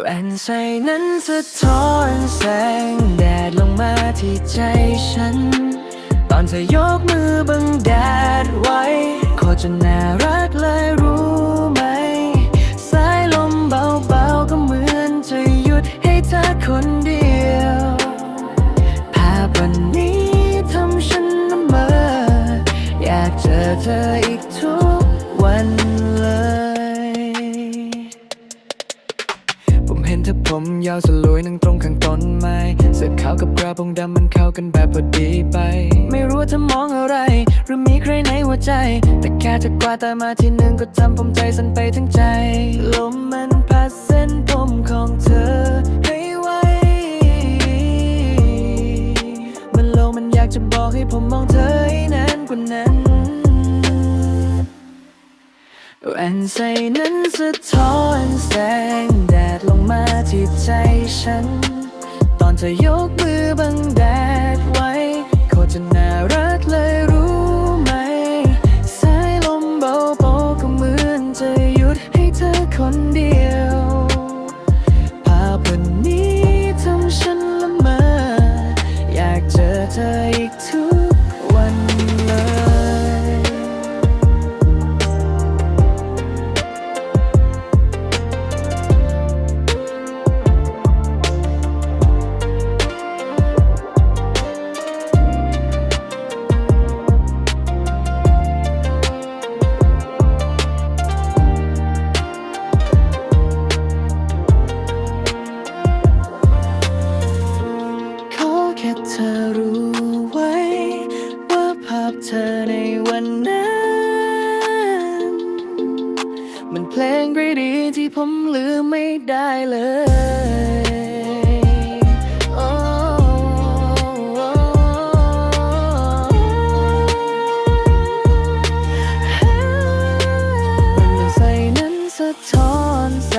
แว่นใส่นั้นสะท้อนแสงแดดลงมาที่ใจฉัน ตอนเธอยกมือบังแดดไว้ โคตรจะน่ารักเลยรู้ไหม สายลมเบาๆก็เหมือนจะหยุดให้เธอคนเดียวภาพวันนี้ทำฉันละเมออยากเจอเธออีกทุก ผมเห็นเธอผมยาวสลวยนั่งตรงข้างต้นไม้เสื้อขาวกับกระโปรงดำมันเข้ากันแบบพอดีไป ไม่รู้ว่าเธอมองอะไร หรือมีใครในหัวใจ แต่แค่เธอกว่าตามาทีหนึ่งก็ทำผมใจสั่นไปทั้งใจ ลมมันพัดเส้นผมของเธอให้ไวมันโลมันอยากจะบอกให้ผมมองเธอให้นานกว่านั้นแว่นใส่นั้นสะท้อน ที่ใจฉัน ตอนเธอยกมือบังแดดไว้โคตรจะน่ารักเลยรู้ไหม สายลมเบาๆก็เหมือนจะหยุดให้เธอคนเดียว มันเพลงดีที่ผมลืมไม่ได้เลยโอ้มันใส่นั้นสะท้อนแส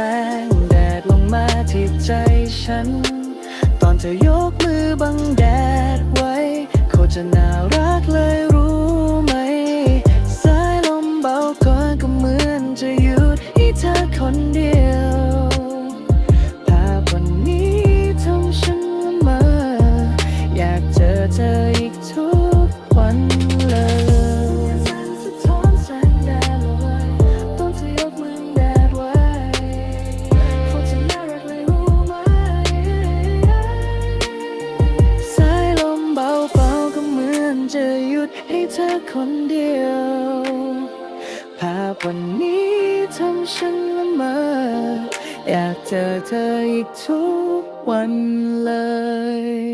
งแดดลงมาที่ใจฉัน ตอนเธอยกมือบังแดดไว้โคตรจะน่ารัก จะหยุดให้เธอคนเดียว ภาพวันนี้ทำฉันละเมอ อยากเจอเธออีกทุกวันเลย